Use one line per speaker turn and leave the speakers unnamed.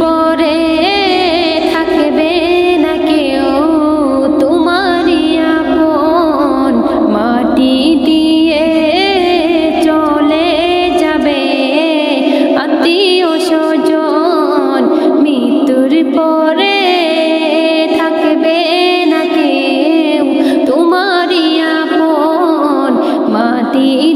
পরে থাকবে না কেউ। তোমারই আপন মাটি দিয়ে চলে যাবে। আত্মীয় স্বজন মৃত্যুর পরে থাকবে না কেউ। তোমারই আপন মাটি